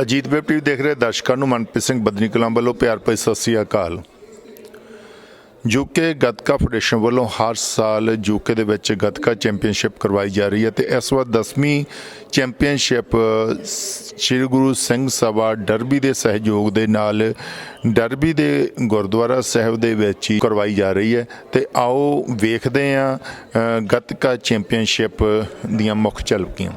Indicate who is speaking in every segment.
Speaker 1: Ajit web TV ਦੇਖ ਰਹੇ ਦਰਸ਼ਕਾਂ ਨੂੰ ਮਨਪ੍ਰੀਤ ਸਿੰਘ ਬਦਨੀ ਕਲਾਂ ਵੱਲੋਂ ਪਿਆਰ ਭਰੀ ਸਤਿ ਸ੍ਰੀ ਅਕਾਲ। ਯੂਕੇ ਗੱਤਕਾ ਫੈਡਰੇਸ਼ਨ ਵੱਲੋਂ ਹਰ ਸਾਲ ਯੂਕੇ ਦੇ ਵਿੱਚ ਗੱਤਕਾ ਚੈਂਪੀਅਨਸ਼ਿਪ ਕਰਵਾਈ ਜਾ ਰਹੀ ਹੈ ਤੇ ਇਸ ਵਾਰ 10ਵੀਂ ਚੈਂਪੀਅਨਸ਼ਿਪ ਸ੍ਰੀ ਗੁਰੂ ਸਿੰਘ ਸਭਾ ਡਰਬੀ ਦੇ ਸਹਿਯੋਗ ਦੇ ਨਾਲ ਡਰਬੀ ਦੇ ਗੁਰਦੁਆਰਾ ਸਾਹਿਬ ਦੇ ਵਿੱਚ ਹੀ ਕਰਵਾਈ ਜਾ ਰਹੀ ਹੈ ਤੇ ਆਓ ਵੇਖਦੇ ਹਾਂ ਗੱਤਕਾ ਚੈਂਪੀਅਨਸ਼ਿਪ ਦੀਆਂ ਮੁੱਖ ਝਲਕੀਆਂ।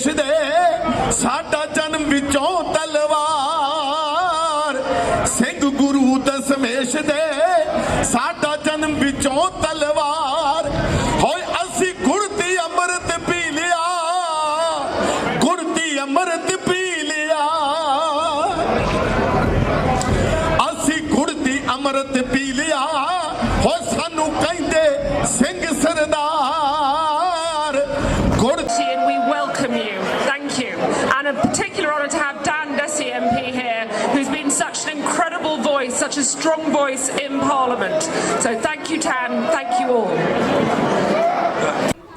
Speaker 2: ਦਸਮੇਸ਼ ਦੇ ਸਾਡਾ ਜਨਮ ਵਿੱਚੋਂ ਤਲਵਾਰ। ਸਿੰਘ ਗੁਰੂ ਦਸਮੇਸ਼ ਦੇ ਸਾਡਾ ਜਨਮ ਵਿੱਚੋਂ ਤਲਵਾਰ।
Speaker 3: Strong voice in Parliament. So thank you, Dan. Thank you all.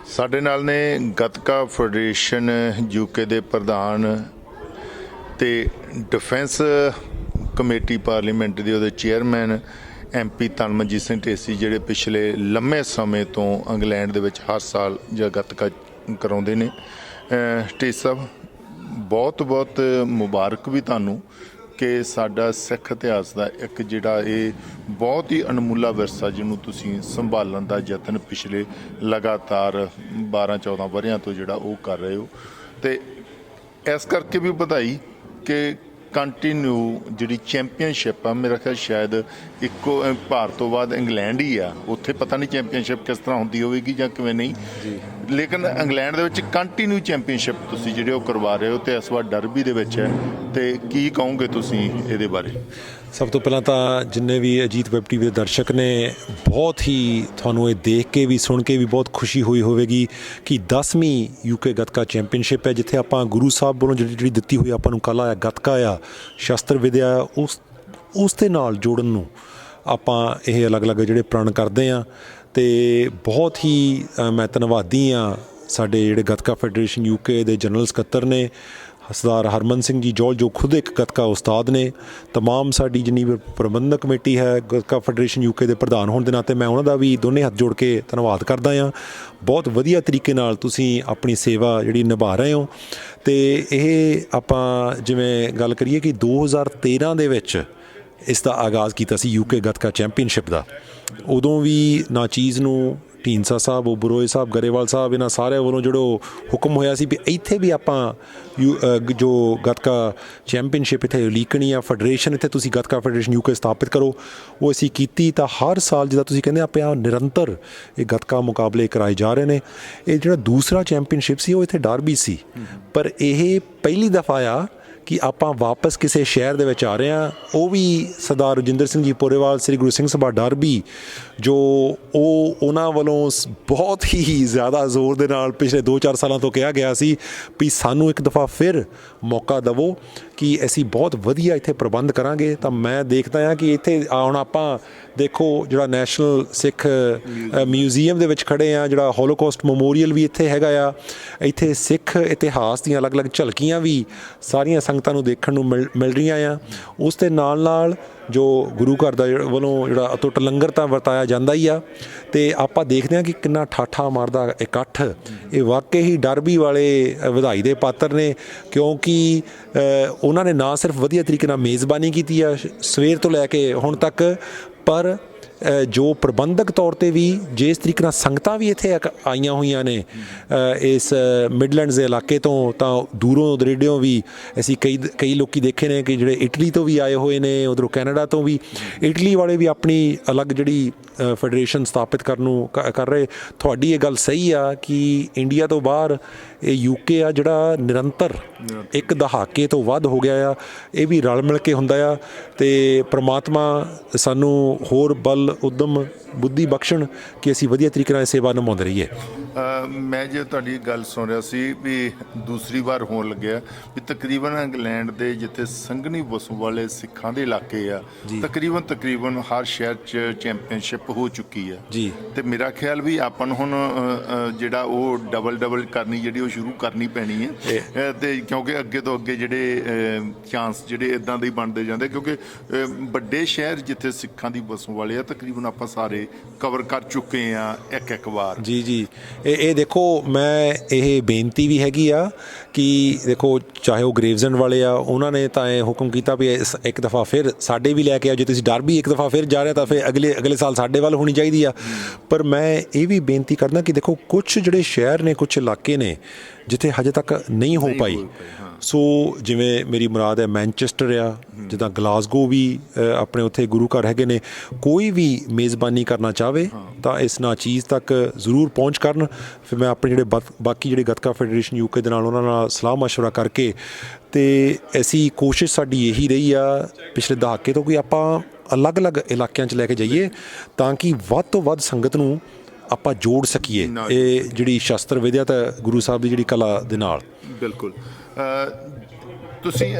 Speaker 1: ਸਾਡੇ ਨਾਲ ਨੇ ਗੱਤਕਾ ਫੈਡਰੇਸ਼ਨ ਯੂਕੇ ਦੇ ਪ੍ਰਧਾਨ ਤੇ ਡਿਫੈਂਸ ਕਮੇਟੀ ਪਾਰਲੀਮੈਂਟ ਦੇ ਉਹਦੇ ਚੇਅਰਮੈਨ ਐਮਪੀ ਤਨਮਨਜੀਤ ਸਿੰਘ ਢੇਸੀ ਜਿਹੜੇ ਪਿਛਲੇ ਲੰਮੇ ਸਮੇਂ ਤੋਂ ਇੰਗਲੈਂਡ ਦੇ ਵਿੱਚ ਹਰ ਸਾਲ ਜਾਂ ਗੱਤਕਾ ਕਰਾਉਂਦੇ ਨੇ ਢੇਸ ਸਾਹਿਬ ਬਹੁਤ ਬਹੁਤ ਮੁਬਾਰਕ ਵੀ ਤੁਹਾਨੂੰ ਕਿ ਸਾਡਾ ਸਿੱਖ ਇਤਿਹਾਸ ਦਾ ਇੱਕ ਜਿਹੜਾ ਇਹ ਬਹੁਤ ਹੀ ਅਣਮੁੱਲਾ ਵਿਰਸਾ ਜਿਹਨੂੰ ਤੁਸੀਂ ਸੰਭਾਲਣ ਦਾ ਯਤਨ ਪਿਛਲੇ ਲਗਾਤਾਰ 12 14 ਵਰਿਆਂ ਤੋਂ ਜਿਹੜਾ ਉਹ ਕਰ ਰਹੇ ਹੋ। ਤੇ ਇਸ ਕਰਕੇ ਵੀ ਵਧਾਈ ਕਿ ਕੰਟੀਨਿਊ ਜਿਹੜੀ ਚੈਂਪੀਅਨਸ਼ਿਪ ਆ ਮੇਰਾ ਖਿਆਲ ਸ਼ਾਇਦ ਇੱਕੋ ਭਾਰਤ ਤੋਂ ਬਾਅਦ ਇੰਗਲੈਂਡ ਹੀ ਆ। ਉੱਥੇ ਪਤਾ ਨਹੀਂ ਚੈਂਪੀਅਨਸ਼ਿਪ ਕਿਸ ਤਰ੍ਹਾਂ ਹੁੰਦੀ ਹੋਵੇਗੀ ਜਾਂ ਕਿਵੇਂ ਨਹੀਂ। ਲੇਕਿਨ ਇੰਗਲੈਂਡ ਦੇ ਵਿੱਚ ਕੰਟੀਨਿਊ ਚੈਂਪੀਅਨਸ਼ਿਪ ਤੁਸੀਂ ਜਿਹੜੇ ਉਹ ਕਰਵਾ ਰਹੇ ਹੋ ਤੇ ਇਸ ਵਾਰ ਡਰਬੀ ਦੇ ਵਿੱਚ ਹੈ। ਤੇ ਕੀ ਕਹੋਗੇ ਤੁਸੀਂ ਇਹਦੇ ਬਾਰੇ?
Speaker 4: ਸਭ ਤੋਂ ਪਹਿਲਾਂ ਤਾਂ ਜਿੰਨੇ ਵੀ ਅਜੀਤ ਵੈਬ ਟੀਵੀ ਦੇ ਦਰਸ਼ਕ ਨੇ ਬਹੁਤ ਹੀ ਤੁਹਾਨੂੰ ਇਹ ਦੇਖ ਕੇ ਵੀ ਸੁਣ ਕੇ ਵੀ ਬਹੁਤ ਖੁਸ਼ੀ ਹੋਈ ਹੋਵੇਗੀ ਕਿ 10ਵੀਂ ਯੂਕੇ ਗੱਤਕਾ ਚੈਂਪੀਅਨਸ਼ਿਪ ਹੈ ਜਿੱਥੇ ਆਪਾਂ ਗੁਰੂ ਸਾਹਿਬ ਵੱਲੋਂ ਜਿਹੜੀ ਜਿਹੜੀ ਦਿੱਤੀ ਹੋਈ ਆਪਾਂ ਨੂੰ ਕਲਾ ਆ ਗੱਤਕਾ ਆ ਸ਼ਸਤਰ ਵਿਦਿਆ ਆ, ਉਸ ਉਸ ਦੇ ਨਾਲ ਜੋੜਨ ਨੂੰ ਆਪਾਂ ਇਹ ਅਲੱਗ-ਅਲੱਗ ਜਿਹੜੇ ਪ੍ਰਣ ਕਰਦੇ ਆ ਤੇ ਬਹੁਤ ਹੀ ਮੈਂ ਧੰਨਵਾਦੀ ਆ ਸਾਡੇ ਜਿਹੜੇ ਗੱਤਕਾ ਫੈਡਰੇਸ਼ਨ ਯੂਕੇ ਦੇ ਜਨਰਲ ਸਕੱਤਰ ਨੇ ਸਰਦਾਰ ਹਰਮਨ ਸਿੰਘ ਜੀ ਜੋਲ ਜੋ ਖੁਦ ਇੱਕ ਗੱਤਕਾ ਉਸਤਾਦ ਨੇ तमाम ਸਾਡੀ ਜਿੰਨੀ ਵੀ ਪ੍ਰਬੰਧਕ ਕਮੇਟੀ ਹੈ ਗੱਤਕਾ ਫੈਡਰੇਸ਼ਨ ਯੂਕੇ ਦੇ ਪ੍ਰਧਾਨ ਹੋਣ ਦੇ ਨਾਤੇ ਮੈਂ ਉਹਨਾਂ ਦਾ ਵੀ ਦੋਨੇ ਹੱਥ ਜੋੜ ਕੇ ਧੰਨਵਾਦ ਕਰਦਾ ਹਾਂ ਬਹੁਤ ਵਧੀਆ ਤਰੀਕੇ ਨਾਲ ਤੁਸੀਂ ਆਪਣੀ ਸੇਵਾ ਜਿਹੜੀ ਨਿਭਾ ਰਹੇ ਹੋ ਤੇ ਇਹ ਆਪਾਂ ਜਿਵੇਂ ਗੱਲ ਕਰੀਏ ਕਿ 2013 ਦੇ ਵਿੱਚ ਇਸ ਦਾ ਆਗਾਜ਼ ਕੀਤਾ ਸੀ ਯੂਕੇ ਗੱਤਕਾ ਚੈਂਪੀਅਨਸ਼ਿਪ ਦਾ ਉਦੋਂ ਵੀ ਨਾ ਚੀਜ਼ ਨੂੰ ਢੀਂਸਾ ਸਾਹਿਬ, ਉਹ ਬਰੋਏ ਸਾਹਿਬ, ਗਰੇਵਾਲ ਸਾਹਿਬ, ਇਹਨਾਂ ਸਾਰਿਆਂ ਵੱਲੋਂ ਜਿਹੜੋ ਹੁਕਮ ਹੋਇਆ ਸੀ ਵੀ ਇੱਥੇ ਵੀ ਆਪਾਂ ਯੂ- ਜੋ ਗੱਤਕਾ ਚੈਂਪੀਅਨਸ਼ਿਪ ਇੱਥੇ ਲੀਕਣੀ ਆ, ਫੈਡਰੇਸ਼ਨ ਇੱਥੇ ਤੁਸੀਂ ਗੱਤਕਾ ਫੈਡਰੇਸ਼ਨ ਯੂਕੇ ਸਥਾਪਿਤ ਕਰੋ। ਉਹ ਅਸੀਂ ਕੀਤੀ ਤਾਂ ਹਰ ਸਾਲ ਜਿੱਦਾਂ ਤੁਸੀਂ ਕਹਿੰਦੇ ਆਪਾਂ ਆਹ ਨਿਰੰਤਰ ਇਹ ਗੱਤਕਾ ਮੁਕਾਬਲੇ ਕਰਾਏ ਜਾ ਰਹੇ ਨੇ। ਇਹ ਜਿਹੜਾ ਦੂਸਰਾ ਚੈਂਪੀਅਨਸ਼ਿਪ ਸੀ, ਉਹ ਇੱਥੇ ਡਾਰਬੀ ਸੀ। ਪਰ ਇਹ ਪਹਿਲੀ ਦਫਾ ਆ ਕਿ ਆਪਾਂ ਵਾਪਸ ਕਿਸੇ ਸ਼ਹਿਰ ਦੇ ਵਿੱਚ ਆ ਰਹੇ ਹਾਂ ਉਹ ਵੀ ਸਰਦਾਰ ਰਜਿੰਦਰ ਸਿੰਘ ਜੀ ਪੋਰੇਵਾਲ, ਸ੍ਰੀ ਗੁਰੂ ਸਿੰਘ ਸਭਾ ਡਾਰਬੀ ਜੋ ਉਹ ਉਹਨਾਂ ਵੱਲੋਂ ਸ- ਬਹੁਤ ਹੀ ਜ਼ਿਆਦਾ ਜ਼ੋਰ ਦੇ ਨਾਲ ਪਿਛਲੇ 2-4 ਸਾਲਾਂ ਤੋਂ ਕਿਹਾ ਗਿਆ ਸੀ ਵੀ ਸਾਨੂੰ ਇੱਕ ਦਫਾ ਫਿਰ ਮੌਕਾ ਦਿਵੋ ਕਿ ਅਸੀਂ ਬਹੁਤ ਵਧੀਆ ਇੱਥੇ ਪ੍ਰਬੰਧ ਕਰਾਂਗੇ। ਤਾਂ ਮੈਂ ਦੇਖਦਾ ਹਾਂ ਕਿ ਇੱਥੇ ਹੁਣ ਆਪਾਂ ਦੇਖੋ ਜਿਹੜਾ ਨੈਸ਼ਨਲ ਸਿੱਖ ਮਿਊਜ਼ੀਅਮ ਦੇ ਵਿੱਚ ਖੜੇ ਆ ਜਿਹੜਾ ਹੋਲੋਕਾਸਟ ਮੈਮੋਰੀਅਲ ਵੀ ਇੱਥੇ ਹੈਗਾ ਆ। ਇੱਥੇ ਸਿੱਖ ਇਤਿਹਾਸ ਦੀਆਂ ਅਲੱਗ-ਅਲੱਗ ਝਲਕੀਆਂ ਵੀ ਸਾਰੀਆਂ ਸੰਗਤਾਂ ਨੂੰ ਦੇਖਣ ਨੂੰ ਮਿਲ ਮਿਲ ਰਹੀਆਂ ਆ। ਉਸ ਦੇ ਨਾਲ ਨਾਲ ਜੋ ਗੁਰੂ ਘਰ ਦਾ ਵੱਲੋਂ ਜਿਹੜਾ ਅਤੁੱਟ ਲੰਗਰ ਤਾਂ ਵਰਤਾਇਆ ਜਾਂਦਾ ਹੀ ਆ, ਤੇ ਆਪਾਂ ਦੇਖਦੇ ਹਾਂ ਕਿ ਕਿੰਨਾ ਠਾਠਾ ਮਾਰਦਾ ਇਕੱਠ। ਇਹ ਵਾਕਈ ਹੀ ਡਰਬੀ ਵਾਲੇ ਵਧਾਈ ਦੇ ਪਾਤਰ ਨੇ, ਕਿਉਂਕਿ ਉਹਨਾਂ ਨੇ ਨਾ ਸਿਰਫ ਵਧੀਆ ਤਰੀਕੇ ਨਾਲ ਮੇਜ਼ਬਾਨੀ ਕੀਤੀ ਆ ਸਵੇਰ ਤੋਂ ਲੈ ਕੇ ਹੁਣ ਤੱਕ, ਪਰ ਜੋ ਪ੍ਰਬੰਧਕ ਤੌਰ ਤੇ ਵੀ ਜਿਸ ਤਰੀਕੇ ਨਾਲ ਸੰਗਤਾਂ ਵੀ ਇੱਥੇ ਆਈਆਂ ਹੋਈਆਂ ਨੇ ਇਸ ਮਿਡਲੈਂਡਸ ਦੇ ਇਲਾਕੇ ਤੋਂ ਤਾਂ ਦੂਰੋਂ ਦਰੇਡਿਓਂ ਵੀ ਅਸੀਂ ਕਈ ਕਈ ਲੋਕੀ ਦੇਖੇ ਨੇ ਕਿ ਜਿਹੜੇ ਇਟਲੀ ਤੋਂ ਵੀ ਆਏ ਹੋਏ ਨੇ ਉਧਰੋਂ ਕੈਨੇਡਾ ਤੋਂ ਵੀ। ਇਟਲੀ ਵਾਲੇ ਵੀ ਆਪਣੀ ਅਲੱਗ ਜਿਹੜੀ ਫੈਡਰੇਸ਼ਨ ਸਥਾਪਿਤ ਕਰਨ ਨੂੰ ਕਰ ਰਹੇ। ਤੁਹਾਡੀ ਇਹ ਗੱਲ ਸਹੀ ਆ ਕਿ ਇੰਡੀਆ ਤੋਂ ਬਾਹਰ ਇਹ ਯੂਕੇ ਆ ਜਿਹੜਾ ਨਿਰੰਤਰ। ਇੱਕ ਦਹਾਕੇ ਤੋਂ ਵੱਧ ਹੋ ਗਿਆ ਆ। ਇਹ ਵੀ ਰਲ ਮਿਲ ਕੇ ਹੁੰਦਾ ਆ ਤੇ ਪ੍ਰਮਾਤਮਾ ਸਾਨੂੰ ਹੋਰ ਬਲ ਉਦਮ ਬੁੱਧੀ ਬਖਸ਼ਣ ਕਿ ਅਸੀਂ ਵਧੀਆ ਤਰੀਕੇ ਨਾਲ ਸੇਵਾ ਨਿਭਾਉਂਦੇ ਰਹੀਏ।
Speaker 1: ਮੈਂ ਜੇ ਤੁਹਾਡੀ ਗੱਲ ਸੁਣ ਰਿਹਾ ਸੀ ਵੀ ਦੂਸਰੀ ਵਾਰ ਹੋਣ ਲੱਗਿਆ ਵੀ ਤਕਰੀਬਨ ਇੰਗਲੈਂਡ ਦੇ ਜਿੱਥੇ ਸੰਘਣੀ ਵਸੋਂ ਵਾਲੇ ਸਿੱਖਾਂ ਦੇ ਇਲਾਕੇ ਆ ਤਕਰੀਬਨ ਤਕਰੀਬਨ ਹਰ ਸ਼ਹਿਰ 'ਚ ਚੈਂਪੀਅਨਸ਼ਿਪ ਹੋ ਚੁੱਕੀ ਆ।
Speaker 4: ਜੀ।
Speaker 1: ਤੇ ਮੇਰਾ ਖਿਆਲ ਵੀ ਆਪਾਂ ਨੂੰ ਹੁਣ ਜਿਹੜਾ ਉਹ ਡਬਲ ਡਬਲ ਕਰਨੀ ਜਿਹੜੀ ਉਹ ਸ਼ੁਰੂ ਕਰਨੀ ਪੈਣੀ ਹੈ ਤੇ ਕਿਉਂਕਿ ਅੱਗੇ ਤੋਂ ਅੱਗੇ ਜਿਹੜੇ ਚਾਂਸ ਜਿਹੜੇ ਇਦਾਂ ਦੇ ਹੀ ਬਣਦੇ ਜਾਂਦੇ ਕਿਉਂਕਿ ਵੱਡੇ ਸ਼ਹਿਰ ਜਿੱਥੇ ਸਿੱਖਾਂ ਦੀ ਵਸੋਂ ਵਾਲੇ ਆ ਤਕਰੀਬਨ ਆਪਾਂ ਸਾਰੇ ਕਵਰ ਕਰ ਚੁੱਕੇ ਆ ਇੱਕ ਇੱਕ ਵਾਰ।
Speaker 4: ਜੀ ਜੀ। ਇਹ ਇਹ ਦੇਖੋ, ਮੈਂ ਇਹ ਬੇਨਤੀ ਵੀ ਹੈਗੀ ਆ ਕਿ ਦੇਖੋ, ਚਾਹੇ ਉਹ ਗ੍ਰੇਵਜ਼ਨ ਵਾਲੇ ਆ, ਉਹਨਾਂ ਨੇ ਤਾਂ ਇਹ ਹੁਕਮ ਕੀਤਾ ਵੀ ਇਸ- ਇੱਕ ਦਫਾ ਫਿਰ ਸਾਡੇ ਵੀ ਲੈ ਕੇ ਆਓ। ਜੇ ਤੁਸੀਂ ਡਰ ਵੀ ਇੱਕ ਦਫਾ ਫਿਰ ਜਾ ਰਹੇ ਤਾਂ ਫਿਰ ਅਗਲੇ ਅਗਲੇ ਸਾਲ ਸਾਡੇ ਵੱਲ ਹੋਣੀ ਚਾਹੀਦੀ ਆ। ਪਰ ਮੈਂ ਇਹ ਵੀ ਬੇਨਤੀ ਕਰਦਾ ਕਿ ਦੇਖੋ ਕੁਝ ਜਿਹੜੇ ਸ਼ਹਿਰ ਨੇ ਕੁਝ ਇਲਾਕੇ ਨੇ ਜਿੱਥੇ ਹਜੇ ਤੱਕ ਨਹੀਂ ਹੋ ਪਾਈ ਸੋ ਜਿਵੇਂ ਮੇਰੀ ਮੁਰਾਦ ਹੈ ਮੈਨਚੈਸਟਰ ਆ ਜਿੱਦਾਂ ਗਲਾਸਗੋ ਵੀ ਅ, ਆਪਣੇ ਉੱਥੇ ਗੁਰੂ ਘਰ ਹੈਗੇ ਨੇ ਕੋਈ ਵੀ ਮੇਜ਼ਬਾਨੀ ਕਰਨਾ ਚਾਹਵੇ ਤਾਂ ਇਸ ਨਾਚੀਜ਼ ਤੱਕ ਜ਼ਰੂਰ ਪਹੁੰਚ ਕਰਨ ਫਿਰ ਮੈਂ ਆਪਣੇ ਜਿਹੜੇ ਬਾਕ- ਬਾਕੀ ਜਿਹੜੇ ਗੱਤਕਾ ਫੈਡਰੇਸ਼ਨ ਯੂਕੇ ਦੇ ਨਾਲ ਉਹਨਾਂ ਨਾਲ ਸਲਾਹ مشورہ ਕਰਕੇ ਤੇ ਅਸੀਂ ਕੋਸ਼ਿਸ਼ ਸਾਡੀ ਇਹੀ ਰਹੀ ਆ ਪਿਛਲੇ ਦਹਾਕੇ ਤੋਂ ਕਿ ਆਪਾਂ ਅਲੱਗ-ਅਲੱਗ ਇਲਾਕਿਆਂ 'ਚ ਲੈ ਕੇ ਜਾਈਏ ਤਾਂ ਕਿ ਵੱਧ ਤੋਂ ਵੱਧ ਸੰਗਤ ਨੂੰ ਆਪਾਂ ਜੋੜ ਸਕੀਏ। ਇਹ ਜਿਹੜੀ ਸ਼ਸਤਰ ਵਿਦਿਆ ਤਾਂ ਗੁਰੂ ਸਾਹਿਬ ਦੀ ਜਿਹੜੀ ਕਲਾ ਦੇ ਨਾਲ।
Speaker 1: ਬਿਲਕੁਲ। ਤੁਸੀਂ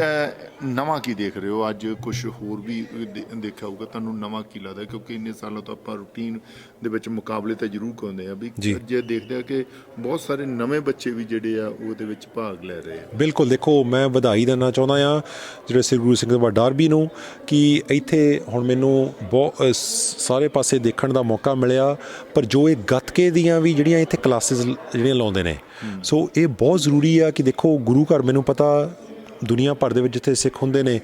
Speaker 1: ਨਵਾਂ ਕੀ ਦੇਖ ਰਹੇ ਹੋ? ਅੱਜ ਕੁਝ ਹੋਰ ਵੀ ਦੇ- ਦੇਖਿਆ ਹੋਊਗਾ। ਤੁਹਾਨੂੰ ਨਵਾਂ ਕੀ ਲੱਗਦਾ? ਕਿਉਂਕਿ ਇੰਨੇ ਸਾਲਾਂ ਤੋਂ ਆਪਾਂ ਰੂਟੀਨ ਦੇ ਵਿੱਚ ਮੁਕਾਬਲੇ ਤਾਂ ਜ਼ਰੂਰ ਕਰਦੇ ਆ ਵੀ
Speaker 4: ਜੀ।
Speaker 1: ਜੇ ਦੇਖਦੇ ਆ ਕਿ ਬਹੁਤ ਸਾਰੇ ਨਵੇਂ ਬੱਚੇ ਵੀ ਜਿਹੜੇ ਆ ਉਹਦੇ ਵਿੱਚ ਭਾਗ ਲੈ ਰਹੇ ਆ।
Speaker 4: ਬਿਲਕੁਲ। ਦੇਖੋ ਮੈਂ ਵਧਾਈ ਦੇਣਾ ਚਾਹੁੰਦਾ ਆ ਜਿਹੜੇ ਸ੍ਰੀ ਗੁਰੂ ਸਿੰਘ ਸਭਾ ਡਾਰਬੀ ਨੂੰ ਕਿ ਇੱਥੇ ਹੁਣ ਮੈਨੂੰ ਬਹੁਤ ਅ, ਸ- ਸਾਰੇ ਪਾਸੇ ਦੇਖਣ ਦਾ ਮੌਕਾ ਮਿਲਿਆ। ਪਰ ਜੋ ਇਹ ਗੱਤਕੇ ਦੀਆਂ ਵੀ ਜਿਹੜੀਆਂ ਇੱਥੇ ਕਲਾਸਿਸ ਜਿਹੜੀਆਂ ਲਾਉਂਦੇ ਨੇ। ਸੋ ਇਹ ਬਹੁਤ ਜ਼ਰੂਰੀ ਆ ਕਿ ਦੇਖੋ ਗੁਰੂ ਘਰ ਮੈਨੂੰ ਪਤਾ ਦੁਨੀਆ ਭਰ ਦੇ ਵਿੱਚ ਜਿੱਥੇ ਸਿੱਖ ਹੁੰਦੇ ਨੇ,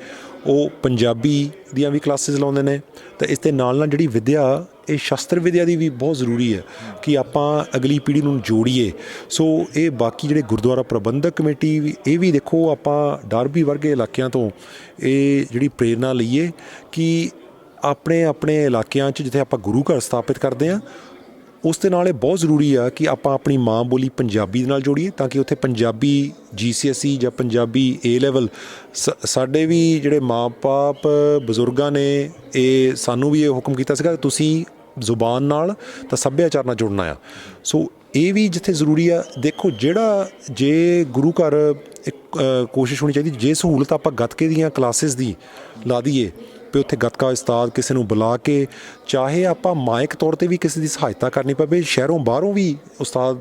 Speaker 4: ਉਹ ਪੰਜਾਬੀ ਦੀਆਂ ਵੀ ਕਲਾਸਿਸ ਲਾਉਂਦੇ ਨੇ। ਤਾਂ ਇਸ ਦੇ ਨਾਲ ਨਾਲ ਜਿਹੜੀ ਵਿਦਿਆ, ਇਹ ਸ਼ਸਤਰ ਵਿਦਿਆ ਦੀ ਵੀ ਬਹੁਤ ਜ਼ਰੂਰੀ ਹੈ ਕਿ ਆਪਾਂ ਅਗਲੀ ਪੀੜ੍ਹੀ ਨੂੰ ਜੋੜੀਏ। ਸੋ ਇਹ ਬਾਕੀ ਜਿਹੜੇ ਗੁਰਦੁਆਰਾ ਪ੍ਰਬੰਧਕ ਕਮੇਟੀ ਵੀ, ਇਹ ਵੀ ਦੇਖੋ ਆਪਾਂ ਡਾਰਬੀ ਵਰਗੇ ਇਲਾਕਿਆਂ ਤੋਂ ਇਹ ਜਿਹੜੀ ਪ੍ਰੇਰਣਾ ਲਈਏ ਕਿ ਆਪਣੇ ਆਪਣੇ ਇਲਾਕਿਆਂ 'ਚ ਜਿੱਥੇ ਆਪਾਂ ਗੁਰੂ ਘਰ ਸਥਾਪਿਤ ਕਰਦੇ ਹਾਂ ਉਸ ਦੇ ਨਾਲ ਇਹ ਬਹੁਤ ਜ਼ਰੂਰੀ ਆ ਕਿ ਆਪਾਂ ਆਪਣੀ ਮਾਂ ਬੋਲੀ ਪੰਜਾਬੀ ਦੇ ਨਾਲ ਜੋੜੀਏ ਤਾਂ ਕਿ ਉੱਥੇ ਪੰਜਾਬੀ GCSE ਜਾਂ ਪੰਜਾਬੀ ਏ ਲੈਵਲ ਸਾਡੇ ਵੀ ਜਿਹੜੇ ਮਾਪੇ ਬਜ਼ੁਰਗਾਂ ਨੇ ਇਹ ਸਾਨੂੰ ਵੀ ਇਹ ਹੁਕਮ ਕੀਤਾ ਸੀਗਾ ਤੁਸੀਂ ਜ਼ੁਬਾਨ ਨਾਲ ਤਾਂ ਸੱਭਿਆਚਾਰ ਨਾਲ ਜੁੜਨਾ ਆ। ਸੋ ਇਹ ਵੀ ਜਿੱਥੇ ਜ਼ਰੂਰੀ ਆ, ਦੇਖੋ ਜਿਹੜਾ ਜੇ ਗੁਰੂ ਘਰ ਇੱਕ ਕੋਸ਼ਿਸ਼ ਹੋਣੀ ਚਾਹੀਦੀ, ਜੇ ਸਹੂਲਤ ਆਪਾਂ ਗੱਤਕੇ ਦੀਆਂ ਕਲਾਸਿਸ ਦੀ ਲਾ ਦਈਏ ਵੀ ਉੱਥੇ ਗੱਤਕਾ ਉਸਤਾਦ ਕਿਸੇ ਨੂੰ ਬੁਲਾ ਕੇ, ਚਾਹੇ ਆਪਾਂ ਮਾਇਕ ਤੌਰ ਤੇ ਵੀ ਕਿਸੇ ਦੀ ਸਹਾਇਤਾ ਕਰਨੀ ਪਵੇ, ਸ਼ਹਿਰੋਂ ਬਾਹਰੋਂ ਵੀ ਉਸਤਾਦ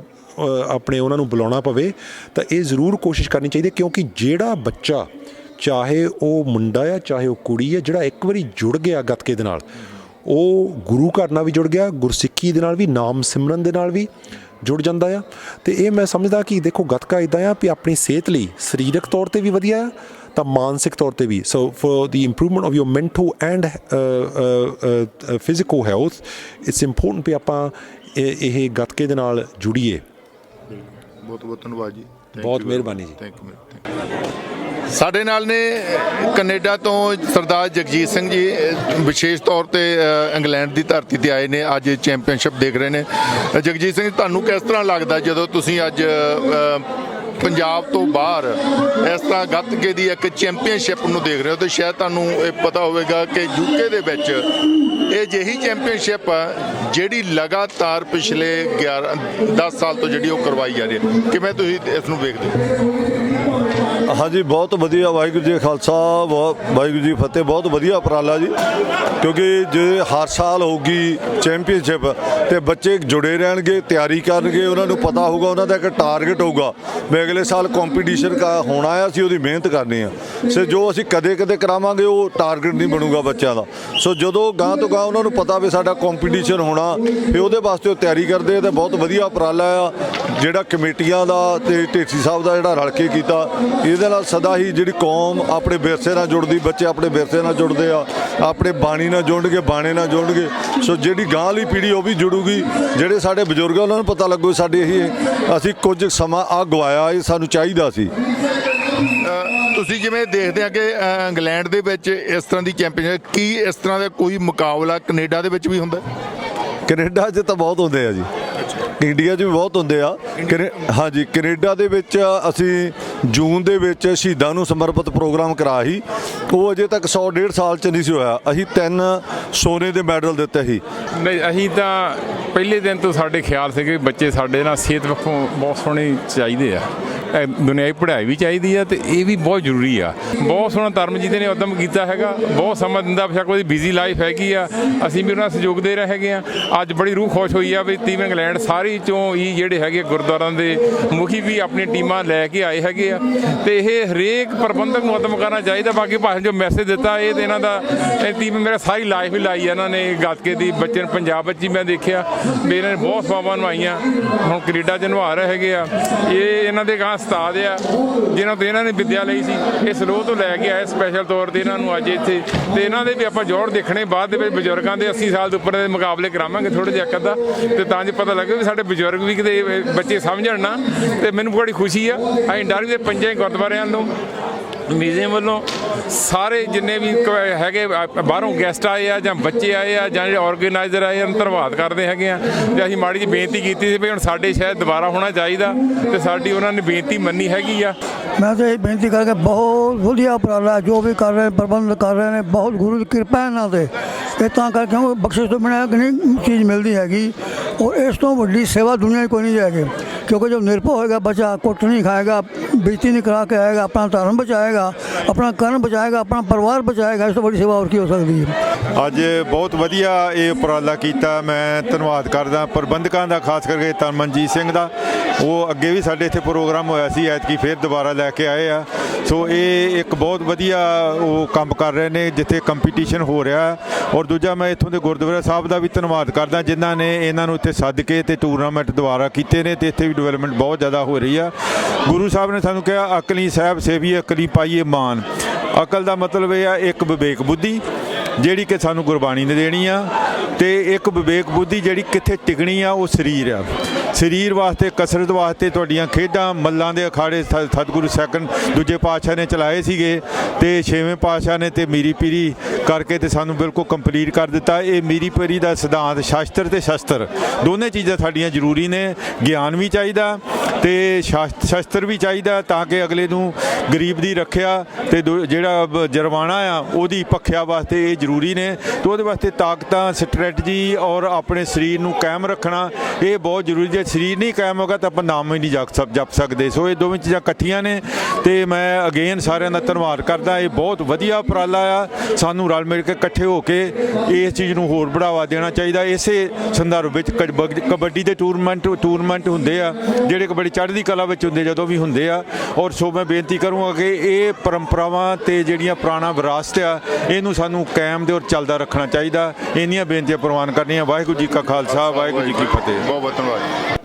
Speaker 4: ਆਪਣੇ ਉਹਨਾਂ ਨੂੰ ਬੁਲਾਉਣਾ ਪਵੇ, ਤਾਂ ਇਹ ਜ਼ਰੂਰ ਕੋਸ਼ਿਸ਼ ਕਰਨੀ ਚਾਹੀਦੀ ਹੈ ਕਿਉਂਕਿ ਜਿਹੜਾ ਬੱਚਾ, ਚਾਹੇ ਉਹ ਮੁੰਡਾ ਆ, ਚਾਹੇ ਉਹ ਕੁੜੀ ਆ, ਜਿਹੜਾ ਇੱਕ ਵਾਰੀ ਜੁੜ ਗਿਆ ਗੱਤਕੇ ਦੇ ਨਾਲ, ਉਹ ਗੁਰੂ ਘਰ ਨਾਲ ਵੀ ਜੁੜ ਗਿਆ, ਗੁਰਸਿੱਖੀ ਦੇ ਨਾਲ ਵੀ, ਨਾਮ ਸਿਮਰਨ ਦੇ ਨਾਲ ਵੀ ਜੁੜ ਜਾਂਦਾ ਆ। ਤੇ ਇਹ ਮੈਂ ਸਮਝਦਾ ਕਿ ਦੇਖੋ ਗੱਤਕਾ ਇਦਾਂ ਆ ਵੀ ਆਪਣੀ ਸਿਹਤ ਲਈ ਸਰੀਰਕ ਤੌਰ ਤੇ ਵੀ ਵਧੀਆ ਆ ਤਾਂ ਮਾਨਸਿਕ ਤੌਰ ਤੇ ਵੀ। So for the improvement of your mental and physical health it's important ਵੀ ਆਪਾਂ ਇਹ ਗੱਤਕੇ ਦੇ ਨਾਲ ਜੁੜੀਏ।
Speaker 1: ਬਹੁਤ ਬਹੁਤ ਧੰਨਵਾਦ ਜੀ।
Speaker 4: ਬਹੁਤ ਮਿਹਰਬਾਨੀ. ਜੀ।
Speaker 1: ਸਾਡੇ ਨਾਲ ਨੇ ਕੈਨੇਡਾ ਤੋਂ ਸਰਦਾਰ ਜਗਜੀਤ ਸਿੰਘ ਜੀ ਵਿਸ਼ੇਸ਼ ਤੌਰ ਤੇ ਇੰਗਲੈਂਡ ਦੀ ਧਰਤੀ ਤੇ ਆਏ ਨੇ। ਅੱਜ ਚੈਂਪੀਅਨਸ਼ਿਪ ਦੇਖ ਰਹੇ ਨੇ। ਜਗਜੀਤ ਸਿੰਘ ਤੁਹਾਨੂੰ ਕਿਸ ਤਰ੍ਹਾਂ ਲੱਗਦਾ ਜਦੋਂ ਤੁਸੀਂ ਅੱਜ ਪੰਜਾਬ ਤੋਂ ਬਾਹਰ ਇਸ ਤਰ੍ਹਾਂ ਗੱਤਕੇ ਦੀ ਇੱਕ ਚੈਂਪੀਅਨਸ਼ਿਪ ਨੂੰ ਦੇਖ ਰਹੇ ਹੋ ਤੇ ਸ਼ਾਇਦ ਤੁਹਾਨੂੰ ਇਹ ਪਤਾ ਹੋਵੇਗਾ ਕਿ ਯੂਕੇ ਦੇ ਵਿੱਚ ਇਹ ਜਿਹੀ ਚੈਂਪੀਅਨਸ਼ਿਪ ਆ ਜਿਹੜੀ ਲਗਾਤਾਰ ਪਿਛਲੇ 11 10 ਸਾਲ ਤੋਂ ਜਿਹੜੀ ਉਹ ਕਰਵਾਈ ਜਾ ਰਹੀ ਹੈ। ਕਿਵੇਂ ਤੁਸੀਂ ਇਸ ਨੂੰ ਵੇਖਦੇ ਹੋ?
Speaker 5: ਹਾਂਜੀ, ਬਹੁਤ ਵਧੀਆ ਵਾਹਿਗੁਰੂ ਜੀ ਖਾਲਸਾ ਵਾ- ਵਾਹਿਗੁਰੂ ਜੀ ਫਤਿਹ, ਬਹੁਤ ਵਧੀਆ ਉਪਰਾਲਾ ਜੀ। ਕਿਉਂਕਿ ਜੇ ਹਰ ਸਾਲ ਹੋਊਗੀ ਚੈਂਪੀਅਨਸ਼ਿਪ ਤੇ ਬੱਚੇ ਜੁੜੇ ਰਹਿਣਗੇ, ਤਿਆਰੀ ਕਰਨਗੇ, ਉਹਨਾਂ ਨੂੰ ਪਤਾ ਹੋਊਗਾ, ਉਹਨਾਂ ਦਾ ਇੱਕ ਟਾਰਗੇਟ ਹੋਊਗਾ। ਵੀ ਅਗਲੇ ਸਾਲ ਕੰਪੀਟੀਸ਼ਨ ਕਾ ਹੋਣਾ ਆ ਅਸੀਂ ਉਹਦੀ ਮਿਹਨਤ ਕਰਨੀ ਆ। ਸੋ ਜੋ ਅਸੀਂ ਕਦੇ ਕਦੇ ਕਰਾਵਾਂਗੇ, ਉਹ ਟਾਰਗੇਟ ਨਹੀਂ ਬਣੂਗਾ ਬੱਚਿਆਂ ਦਾ। ਸੋ ਜਦੋਂ ਗਾਂ ਤੋਂ ਗਾਂ ਉਹਨਾਂ ਨੂੰ ਪਤਾ ਵੀ ਸਾਡਾ ਕੰਪੀਟੀਸ਼ਨ ਹੋਣਾ ਫਿਰ ਉਹਦੇ ਵਾਸਤੇ ਉਹ ਤਿਆਰੀ ਕਰਦੇ ਆ, ਤੇ ਬਹੁਤ ਵਧੀਆ ਉਪਰਾਲਾ ਆ। ਜਿਹੜਾ ਕਮੇਟੀਆਂ ਦਾ ਤੇ ਢੇਸੀ ਸਾਹਿਬ ਦਾ ਜਿਹੜਾ ਰਲ ਕੇ ਕੀਤਾ ਇਹਦੇ ਨਾਲ ਸਦਾ ਹੀ ਜਿਹੜੀ ਕੌਮ ਆਪਣੇ ਵਿਰਸੇ ਨਾਲ ਜੁੜਦੀ ਬੱਚੇ ਆਪਣੇ ਵਿਰਸੇ ਨਾਲ ਜੁੜਦੇ ਆ ਆਪਣੇ ਬਾਣੀ ਨਾਲ ਜੁੜਨਗੇ ਬਾਣੇ ਨਾਲ ਜੁੜਨਗੇ। ਸੋ ਜਿਹੜੀ ਗਾਂ ਵਾਲੀ ਪੀੜ੍ਹੀ ਉਹ ਵੀ ਜੁੜੂਗੀ ਜਿਹੜੇ ਸਾਡੇ ਬਜ਼ੁਰਗ ਉਹਨਾਂ ਨੂੰ ਪਤਾ ਲੱਗੂ ਸਾਡੇ ਇਹ ਅਸੀਂ ਕੁਝ ਸਮਾਂ ਆ ਗਵਾਇਆ ਇਹ ਸਾਨੂੰ ਚਾਹੀਦਾ ਸੀ।
Speaker 1: ਤੁਸੀਂ ਜਿਵੇਂ ਦੇਖਦੇ ਆ ਕਿ ਇੰਗਲੈਂਡ ਦੇ ਵਿੱਚ ਇਸ ਤਰ੍ਹਾਂ ਦੀ ਚੈਂਪੀਅਨਸ਼ਿਪ ਕੀ ਇਸ ਤਰ੍ਹਾਂ ਦਾ ਕੋਈ ਮੁਕਾਬਲਾ ਕੈਨੇਡਾ ਦੇ ਵਿੱਚ ਵੀ ਹੁੰਦਾ?
Speaker 5: ਕੈਨੇਡਾ 'ਚ ਤਾਂ ਬਹੁਤ ਹੁੰਦੇ ਆ ਜੀ। ਇੰਡੀਆ 'ਚ ਵੀ ਬਹੁਤ ਹੁੰਦੇ ਆ। ਕੈਨੇ- ਹਾਂਜੀ, ਕੈਨੇਡਾ ਦੇ ਵਿੱਚ ਅਸੀਂ ਜੂਨ ਦੇ ਵਿੱਚ ਸ਼ਹੀਦਾਂ ਨੂੰ ਸਮਰਪਿਤ ਪ੍ਰੋਗਰਾਮ ਕਰਾ ਸੀ। ਉਹ ਅਜੇ ਤੱਕ 100 150 ਸਾਲ 'ਚ ਨਹੀਂ ਸੀ ਹੋਇਆ। ਅਸੀਂ ਤਿੰਨ ਸੋਨੇ ਦੇ ਮੈਡਲ ਦਿੱਤੇ ਸੀ।
Speaker 6: ਨਹੀਂ, ਅਸੀਂ ਤਾਂ ਪਹਿਲੇ ਦਿਨ ਤੋਂ ਸਾਡੇ ਖਿਆਲ ਸੀਗੇ ਵੀ ਬੱਚੇ ਸਾਡੇ ਨਾਲ ਸਿਹਤ ਪੱਖੋਂ ਬਹੁਤ ਸੋਹਣੇ ਚਾਹੀਦੇ ਆ। ਇਹ ਪੜ੍ਹਾਈ ਵੀ ਚਾਹੀਦੀ ਆ ਤੇ ਇਹ ਵੀ ਬਹੁਤ ਜ਼ਰੂਰੀ ਆ। ਬਹੁਤ ਸੋਹਣਾ ਧਰਮਜੀਤ ਨੇ ਉਦਮ ਕੀਤਾ ਹੈਗਾ, ਬਹੁਤ ਸਮਾਂ ਦਿੰਦਾ, ਬੇਸ਼ੱਕ ਉਹਦੀ ਬਿਜ਼ੀ ਲਾਈਫ ਹੈਗੀ ਆ। ਅਸੀਂ ਵੀ ਉਹਨਾਂ ਦਾ ਸਹਿਯੋਗ ਦੇ ਰਹੇ ਹੈਗੇ ਆ। ਅੱਜ ਬੜੀ ਰੂਹ ਖੁਸ਼ ਹੋਈ ਆ ਵੀ ਟੀਮ ਇੰਗਲੈਂਡ ਸਾਰੀ ਚੋਂ ਹੀ ਜਿਹੜੇ ਹੈਗੇ ਗੁਰਦੁਆਰਾਂ ਦੇ ਮੁਖੀ ਵੀ ਆਪਣੀ ਟੀਮਾਂ ਲੈ ਕੇ ਆਏ ਹੈਗੇ ਆ। ਤੇ ਇਹ ਹਰੇਕ ਪ੍ਰਬੰਧਕ ਨੂੰ ਉਦਮ ਕਰਨਾ ਚਾਹੀਦਾ। ਬਾਕੀ ਭਾਸ਼ਣ ਜੋ ਮੈਸੇਜ ਦਿੱਤਾ, ਇਹ ਤੇ ਇਹਨਾਂ ਦਾ, ਇਹ ਟੀਮ ਮੇਰਾ ਸਾਰੀ ਲਾਈਫ ਹੀ ਲਾਈ ਆ ਇਹਨਾਂ ਨੇ। ਗੱਤਕੇ ਦੀ ਬੱਚੇ ਨੂੰ ਪੰਜਾਬ ਵਿੱਚ ਹੀ ਮੈਂ ਦੇਖਿਆ। ਵੀ ਇਹਨਾਂ ਨੇ ਬਹੁਤ ਸਵਾਵਾਂ ਨਿਭਾਈਆਂ। ਹੁਣ ਕੈਨੇਡਾ 'ਚ ਨਵਾ ਰਹੇ ਹੈਗੇ ਆ। ਇਹ ਇਹਨਾਂ ਦੇ ਗਾਂ ਉਸਤਾਦ ਆ। ਜਿਨ੍ਹਾਂ ਤੋਂ ਇਹਨਾਂ ਨੇ ਵਿੱਦਿਆ ਲਈ ਸੀ, ਇਹ ਸਲੋਹ ਤੋਂ ਲੈ ਕੇ ਆਏ ਸਪੈਸ਼ਲ ਤੌਰ ਤੇ ਇਹਨਾਂ ਨੂੰ ਅੱਜ ਇੱਥੇ। ਤੇ ਇਹਨਾਂ ਦੇ ਵੀ ਆਪਾਂ ਜੋੜ ਦੇਖਣੇ ਬਾਅਦ ਦੇ ਵਿੱਚ ਬਜ਼ੁਰਗਾਂ ਦੇ 80 ਸਾਲ ਦੇ ਉੱਪਰ ਦੇ ਮੁਕਾਬਲੇ ਕਰਾਵਾਂਗੇ ਥੋੜੇ ਜਿਹਾ ਅੱਧਾ। ਤੇ ਤਾਂ ਜੇ ਪਤਾ ਲੱਗੇ ਵੀ ਸਾਡੇ ਬਜ਼ੁਰਗ ਵੀ ਕਿਤੇ ਬੱਚੇ ਸਮਝਣ ਨਾ, ਤੇ ਮੈਨੂੰ ਬੜੀ ਖੁਸ਼ੀ ਆ। ਅਸੀਂ ਡਰ ਦੇ ਪੰਜਾਂ ਗੁਰਦੁਆਰਿਆਂ ਨੂੰ ਮਿਊਜ਼ੀਅਮ ਵੱਲੋਂ ਸਾਰੇ ਜਿੰਨੇ ਵੀ ਕ- ਹੈਗੇ ਆ, ਬਾਹਰੋਂ ਗੈਸਟ ਆਏ ਆ ਜਾਂ ਬੱਚੇ ਆਏ ਆ ਜਾਂ ਜਿਹੜੇ ਆਰਗੇਨਾਈਜ਼ਰ ਆਏ ਆ ਉਹਨਾਂ ਧੰਨਵਾਦ ਕਰਦੇ ਹੈਗੇ ਆ। ਤੇ ਅਸੀਂ ਮਾੜੀ ਜਿਹੀ ਬੇਨਤੀ ਕੀਤੀ ਸੀ ਵੀ ਹੁਣ ਸਾਡੇ ਸ਼ਾਇਦ ਦੁਬਾਰਾ ਹੋਣਾ ਚਾਹੀਦਾ ਤੇ ਸਾਡੀ ਉਹਨਾਂ ਨੇ ਬੇਨਤੀ ਮੰਨੀ ਹੈਗੀ ਆ।
Speaker 7: ਮੈਂ ਤਾਂ ਇਹ ਬੇਨਤੀ ਕਰਕੇ ਬਹੁਤ ਵਧੀਆ ਉਪਰਾਲਾ ਜੋ ਵੀ ਕਰ ਰਹੇ ਨੇ, ਪ੍ਰਬੰਧ ਕਰ ਰਹੇ ਨੇ ਬਹੁਤ ਗੁਰੂ ਦੀ ਕਿਰਪਾ ਹੈ ਇਹਨਾਂ ਤੇ। ਇਹ ਤਾਂ ਕਰਕੇ ਉਹ ਬਖਸ਼ਿਸ਼ ਤੋਂ ਬਿਨਾਂ ਨਹੀਂ ਚੀਜ਼ ਮਿਲਦੀ ਹੈਗੀ। ਔਰ ਇਸ ਤੋਂ ਵੱਡੀ ਸੇਵਾ ਦੁਨੀਆ 'ਚ ਕੋਈ ਨਹੀਂ ਜਾਏਗੀ। ਕਿਉਂਕਿ ਜਦ ਨਿਰਭਉ ਹੋਏਗਾ ਬੱਚਾ ਕੁੱਟ ਨਹੀਂ ਖਾਏਗਾ ਬੇਇੱਜ਼ਤੀ ਨਹੀਂ ਕਰਾ ਕੇ ਆਏਗਾ ਆਪਣਾ ਧਰਮ ਬਚਾਏਗਾ ਆਪਣਾ ਕਰਮ ਬਚਾਏਗਾ ਆਪਣਾ ਪਰਿਵਾਰ ਬਚਾਏਗਾ ਇਸ ਤੋਂ ਬੜੀ ਸੇਵਾ ਹੋਰ ਕੀ ਹੋ ਸਕਦੀ ਹੈ
Speaker 8: ਅੱਜ ਬਹੁਤ ਵਧੀਆ ਇਹ ਉਪਰਾਲਾ ਕੀਤਾ ਮੈਂ ਧੰਨਵਾਦ ਕਰਦਾ ਪ੍ਰਬੰਧਕਾਂ ਦਾ ਖਾਸ ਕਰਕੇ ਤਰਮਨਜੀਤ ਸਿੰਘ ਦਾ ਉਹ ਅੱਗੇ ਵੀ ਸਾਡੇ ਇੱਥੇ ਪ੍ਰੋਗਰਾਮ ਹੋਇਆ ਸੀ ਐਤਕੀ ਫੇਰ ਦੁਬਾਰਾ ਲੈ ਕੇ ਆਏ ਆ ਸੋ ਇਹ ਇੱਕ ਬਹੁਤ ਵਧੀਆ ਉਹ ਕੰਮ ਕਰ ਰਹੇ ਨੇ ਜਿੱਥੇ ਕੰਪੀਟੀਸ਼ਨ ਹੋ ਰਿਹਾ ਔਰ ਦੂਜਾ ਮੈਂ ਇੱਥੋਂ ਦੇ ਗੁਰਦੁਆਰਾ ਸਾਹਿਬ ਦਾ ਵੀ ਧੰਨਵਾਦ ਕਰਦਾ ਜਿਨ੍ਹਾਂ ਨੇ ਇਹਨਾਂ ਨੂੰ ਇੱਥੇ ਸੱਦ ਕੇ ਤੇ ਟੂਰਨਾਮੈਂਟ ਦੁਬਾਰਾ ਕੀਤੇ ਨੇ ਤੇ ਇੱਥੇ ਵੀ ਡਿਵੈਲਪਮੈਂਟ ਬਹੁਤ ਜ਼ਿਆਦਾ ਹੋ ਰਹੀ ਆ। ਗੁਰੂ ਸਾਹਿਬ ਨੇ ਸਾਨੂੰ ਕਿਹਾ, ਅਕਲੀ ਸਾਹਿਬ ਸੇਵੀ ਅਕਲੀ ਪਾਈਏ ਮਾਨ। ਅਕਲ ਦਾ ਮਤਲਬ ਇਹ ਆ, ਇੱਕ ਵਿਵੇਕ ਬੁੱਧੀ, ਜਿਹੜੀ ਕਿ ਸਾਨੂੰ ਗੁਰਬਾਣੀ ਨੇ ਦੇਣੀ ਆ, ਤੇ ਇੱਕ ਵਿਵੇਕ ਬੁੱਧੀ ਜਿਹੜੀ ਕਿੱਥੇ ਟਿਕਣੀ ਆ, ਉਹ ਸਰੀਰ ਆ। ਸਰੀਰ ਵਾਸਤੇ, ਕਸਰਤ ਵਾਸਤੇ ਤੁਹਾਡੀਆਂ ਖੇਡਾਂ ਮੱਲਾਂ ਦੇ ਅਖਾੜੇ ਸ- ਸਤਿਗੁਰੂ ਸੈਕੰਡ ਦੂਜੇ ਪਾਤਸ਼ਾਹ ਨੇ ਚਲਾਏ ਸੀਗੇ ਤੇ ਛੇਵੇਂ ਪਾਤਸ਼ਾਹ ਨੇ ਤੇ ਮੀਰੀ ਪੀਰੀ ਕਰਕੇ ਤੇ ਸਾਨੂੰ ਬਿਲਕੁਲ ਕੰਪਲੀਟ ਕਰ ਦਿੱਤਾ। ਇਹ ਮੀਰੀ ਪੀਰੀ ਦਾ ਸਿਧਾਂਤ ਸ਼ਾਸਤਰ ਤੇ ਸ਼ਸਤਰ, ਦੋਨੇ ਚੀਜ਼ਾਂ ਸਾਡੀਆਂ ਜ਼ਰੂਰੀ ਨੇ, ਗਿਆਨ ਵੀ ਚਾਹੀਦਾ ਤੇ ਸ਼ਾਸਤ- ਸ਼ਸਤਰ ਵੀ ਚਾਹੀਦਾ ਤਾਂ ਕਿ ਅਗਲੇ ਨੂੰ ਗਰੀਬ ਦੀ ਰੱਖਿਆ ਤੇ ਦੂ- ਜਿਹੜਾ ਬ- ਆ ਉਹਦੀ ਪੱਖਿਆ ਵਾਸਤੇ ਇਹ ਜ਼ਰੂਰੀ ਨੇ ਤੇ ਉਹਦੇ ਵਾਸਤੇ ਤਾਕਤਾਂ, ਸਟ੍ਰੈਟਜੀ ਔਰ ਆਪਣੇ ਸਰੀਰ ਨੂੰ ਕਾਇਮ ਰੱਖਣਾ ਇਹ ਬਹੁਤ ਜ਼ਰੂਰੀ ਹੈ ਸਰੀਰ ਨਹੀਂ ਕਾਇਮ ਹੋਗਾ ਤਾਂ ਆਪਾਂ ਨਾਮ ਹੀ ਨਹੀਂ ਜਪ ਸਕ- ਜਪ ਸਕਦੇ। ਸੋ ਇਹ ਦੋਵੇਂ ਚੀਜ਼ਾਂ ਇਕੱਠੀਆਂ ਨੇ ਤੇ ਮੈਂ ਅਗੇਨ ਸਾਰਿਆਂ ਦਾ ਧੰਨਵਾਦ ਕਰਦਾ। ਇਹ ਬਹੁਤ ਵਧੀਆ ਉਪਰਾਲਾ ਆ। ਸਾਨੂੰ ਰਲ ਮਿਲ ਕੇ ਇਕੱਠੇ ਹੋ ਕੇ ਇਸ ਚੀਜ਼ ਨੂੰ ਹੋਰ ਬੜਾਵਾ ਦੇਣਾ ਚਾਹੀਦਾ। ਇਸੇ ਸੰਦਰਭ ਵਿੱਚ ਕਬ- ਕਬੱਡੀ ਦੇ ਟੂਰਨਾਮੈਂਟ ਟੂਰਨਾਮੈਂਟ ਹੁੰਦੇ ਆ, ਜਿਹੜੇ ਕਬੱਡੀ ਚੜ੍ਹਦੀ ਕਲਾ ਵਿੱਚ ਹੁੰਦੇ, ਜਦੋਂ ਵੀ ਹੁੰਦੇ ਆ। ਔਰ ਸੋ ਮੈਂ ਬੇਨਤੀ ਕਰੂੰਗਾ ਕਿ ਇਹ ਪਰੰਪਰਾਵਾਂ ਤੇ ਜਿਹੜੀਆਂ ਪੁਰਾਣਾ ਵਿਰਾਸਤ ਆ, ਇਹਨੂੰ ਸਾਨੂੰ ਕਾਇਮ ਦੇ ਔਰ ਚੱਲਦਾ ਰੱਖਣਾ ਚਾਹੀਦਾ। ਇੰਨੀਆਂ ਬੇਨਤੀਆਂ ਪ੍ਰਵਾਨ ਕਰਨੀਆਂ। ਵਾਹਿਗੁਰੂ ਜੀ ਕਾ ਖਾਲਸਾ, ਵਾਹਿਗੁਰੂ ਜੀ ਕੀ ਫਤਿਹ।
Speaker 1: ਬਹੁਤ ਬਹੁਤ ਧੰਨਵਾਦ।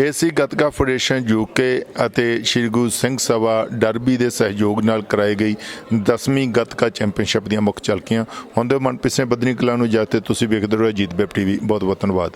Speaker 1: ਇਹ ਸੀ ਗੱਤਕਾ ਫੈਡਰੇਸ਼ਨ ਯੂਕੇ ਅਤੇ ਸ਼੍ਰੀ ਗੁਰੂ ਸਿੰਘ ਸਭਾ ਡਰਬੀ ਦੇ ਸਹਿਯੋਗ ਨਾਲ ਕਰਾਈ ਗਈ 10ਵੀਂ ਗੱਤਕਾ ਚੈਂਪੀਅਨਸ਼ਿਪ ਦੀਆਂ ਮੁੱਖ ਝਲਕੀਆਂ। ਹੁੰਦੇ ਮਨਪ੍ਰੀਤ ਸਿੰਘ ਬਦਨੀ ਕਲਾ ਨੂੰ ਜਾਤੇ ਤੁਸੀਂ ਵੇਖਦੇ ਰਹੋ ਅਜੀਤ ਵੈਬ ਟੀਵੀ। ਬਹੁਤ ਬਹੁਤ ਧੰਨਵਾਦ।